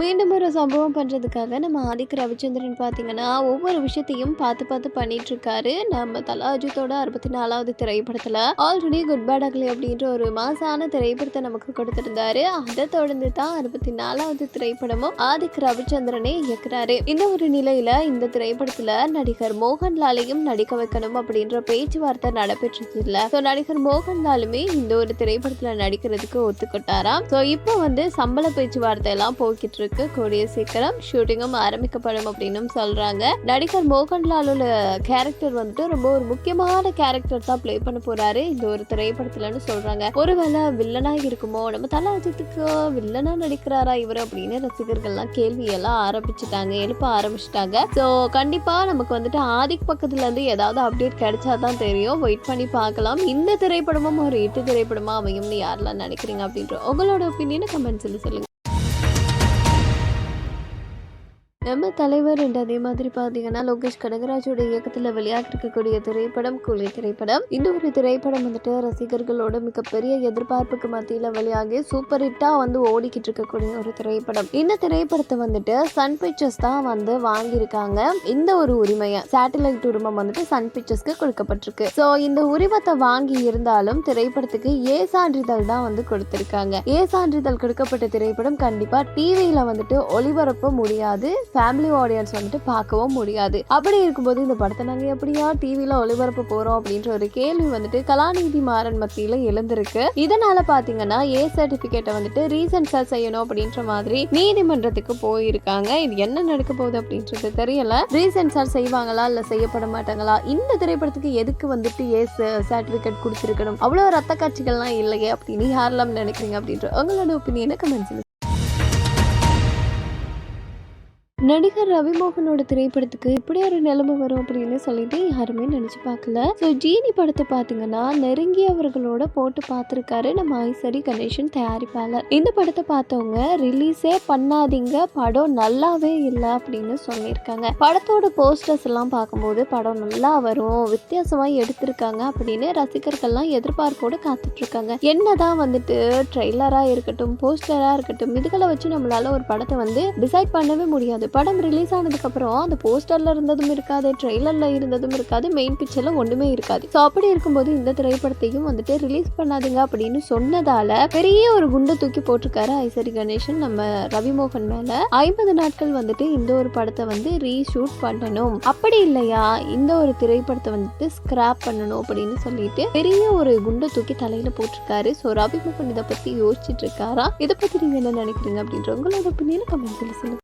மீண்டும் ஒரு சம்பவம் பண்ணுறதுக்காக நம்ம ஆதிக்க ரவிச்சந்திரன் பார்த்தீங்கன்னா ஒவ்வொரு விஷயத்தையும் பார்த்து பார்த்து பண்ணிட்டு இருக்காரு நம்ம தலா அஜித்தோட அறுபத்தி நாலாவது திரைப்படத்தில் ஆல்ரெடி குட் பேட் அக்லி அப்படின்ற ஒரு மாசான திரைப்படத்தை நமக்கு கொடுத்திருந்தாரு. அதை தொடர்ந்து தான் அறுபத்தி நாலாவது திரைப்படமும் ஆதிக்க ரவிச்சந்திரனே இயக்குறாரு. இந்த ஒரு நிலையில இந்த திரைப்படத்துல நடிகர் மோகன்லாலையும் நடிக்க வைக்கணும் அப்படின்ற பேச்சுவார்த்தை நடைபெற்றது இல்ல. ஸோ நடிகர் மோகன்லாலுமே இந்த ஒரு திரைப்படத்துல நடிக்கிறதுக்கு ஒத்துக்கிட்டாராம். ஸோ இப்போ வந்து சம்பள பேச்சுவார்த்தை எல்லாம் போய்கிட்டு இருக்கு கூடிய சீக்கிரம் ஷூட்டிங்கும் ஆரம்பிக்கப்படும் அப்படின்னு சொல்றாங்க. நடிகர் மோகன்லாலோட கேரக்டர் வந்துட்டு ரொம்ப ஒரு முக்கியமான கேரக்டர் தான் ப்ளே பண்ண போறாரு. இந்த ஒரு திரைப்படத்துலன்னு சொல்றாங்க. ஒருவேளை வில்லனா இருக்குமோ? நம்ம தல அஜித்துக்கு வில்லனா நடிக்கிறாரா இவர் அப்படின்னு ரசிகர்கள்லாம் கேள்வி எல்லாம் ஆரம்பிச்சுட்டாங்க. எழுப்ப ஆரம்பிச்சிட்டாங்க. ஸோ கண்டிப்பா நமக்கு வந்துட்டு ஆதிக் பக்கத்துல இருந்து ஏதாவது அப்டேட் கிடைச்சாதான் தெரியும். வெயிட் பண்ணி பார்க்கலாம். இந்த திரைப்படமும் ஒரு எட்டு திரைப்படமா அமையும்னு யாரெல்லாம் நினைக்கிறீங்க அப்படின்ற உங்களோட ஒப்பீனியனை கமெண்ட்ஸில் சொல்லுங்க. நம்ம தலைவர் என்று அதே மாதிரி பார்த்தீங்கன்னா லோகேஷ் கனகராஜோட இயக்கத்தில் வெளியாகிருக்கக்கூடிய திரைப்படம் கூலி திரைப்படம். இந்த ஒரு திரைப்படம் வந்துட்டு ரசிகர்களோட மிகப்பெரிய எதிர்பார்ப்புக்கு மத்தியில் வெளியாகி சூப்பர் ஹிட்டாக வந்து ஓடிக்கிட்டு இருக்கக்கூடிய ஒரு திரைப்படம். இந்த திரைப்படத்தை வந்துட்டு சன் பிக்சர்ஸ் தான் வந்து வாங்கியிருக்காங்க. இந்த ஒரு உரிமையை சேட்டலைட் உரிமம் வந்துட்டு சன் பிக்சர்ஸ்க்கு கொடுக்கப்பட்டிருக்கு. ஸோ இந்த உரிமத்தை வாங்கி இருந்தாலும் திரைப்படத்துக்கு ஏ சான்றிதழ் தான் வந்து கொடுத்திருக்காங்க. ஏ சான்றிதழ் கொடுக்கப்பட்ட திரைப்படம் கண்டிப்பாக டிவியில் வந்துட்டு ஒளிபரப்ப முடியாது. ஃபேமிலி ஆடியன்ஸ் வந்துட்டு பார்க்கவும் முடியாது. அப்படி இருக்கும்போது இந்த படத்தை நாங்கள் எப்படியா டிவியில் ஒளிபரப்ப போகிறோம் அப்படின்ற ஒரு கேள்வி வந்துட்டு கலாநிதி மாறன் மத்தியில் எழுந்திருக்கு. இதனால பார்த்தீங்கன்னா ஏ சர்டிஃபிகேட்டை வந்துட்டு ரீசென்ஸாக செய்யணும் அப்படின்ற மாதிரி நீதிமன்றத்துக்கு போயிருக்காங்க. இது என்ன நடக்க போகுது அப்படின்றது தெரியல. ரீசென்ஸார் செய்வாங்களா இல்லை செய்யப்பட மாட்டாங்களா? இந்த திரைப்படத்துக்கு எதுக்கு வந்துட்டு ஏ சர்டிஃபிகேட் கொடுத்துருக்கணும்? அவ்வளோ ரத்த காட்சிகள்லாம் இல்லையே அப்படின்னு யாரெல்லாம் நினைக்கிறீங்க அப்படின்ற உங்களோட ஒப்பீனியனை கமெண்ட்ஸ் நடிகர் ரவிமோகனோட திரைப்படத்துக்கு இப்படி ஒரு நிலைமை வரும் அப்படின்னு சொல்லிட்டு யாருமே நினைச்சு பார்க்கல. ஸோ ஜீனி படத்தை பார்த்தீங்கன்னா நெருங்கியவர்களோட போட்டு பார்த்துருக்காரு நம்ம ஐசரி கணேசன் தயாரிப்பாளர். இந்த படத்தை பார்த்தவங்க ரிலீஸே பண்ணாதீங்க படம் நல்லாவே இல்லை அப்படின்னு சொல்லியிருக்காங்க. படத்தோட போஸ்டர்ஸ் எல்லாம் பார்க்கும்போது படம் நல்லா வரும் வித்தியாசமாக எடுத்திருக்காங்க அப்படின்னு ரசிகர்கள்லாம் எதிர்பார்ப்போடு காத்துட்டு இருக்காங்க என்னதான் வந்துட்டு ட்ரெய்லராக இருக்கட்டும் போஸ்டராக இருக்கட்டும் இதுகளை வச்சு நம்மளால ஒரு படத்தை வந்து டிசைட் பண்ணவே முடியாது. படம் ரிலீஸ் ஆனதுக்கப்புறம் அந்த போஸ்டரில் இருந்ததும் இருக்காது ட்ரெய்லரில் இருந்ததும் இருக்காது மெயின் பிக்சரில் ஒன்றுமே இருக்காது. ஸோ அப்படி இருக்கும்போது இந்த திரைப்படத்தையும் வந்துட்டு ரிலீஸ் பண்ணாதுங்க அப்படின்னு சொன்னதால பெரிய ஒரு குண்டை தூக்கி போட்டிருக்காரு ஐசரி கணேசன் நம்ம ரவிமோகன் மேலே. ஐம்பது நாட்கள் வந்துட்டு இந்த ஒரு படத்தை வந்து ரீஷூட் பண்ணணும். அப்படி இல்லையா? இந்த ஒரு திரைப்படத்தை வந்துட்டு ஸ்கிராப் பண்ணணும் அப்படின்னு சொல்லிட்டு பெரிய ஒரு குண்டை தூக்கி தலையில போட்டிருக்காரு. ஸோ ரவிமோகன் இதை பற்றி யோசிச்சுட்டு இருக்காரா? இதை பற்றி நீங்கள் என்ன நினைக்கிறீங்க அப்படின்ற உங்களோட ஒப்பீனியன் கமெண்ட்ஸில் சொல்லுங்க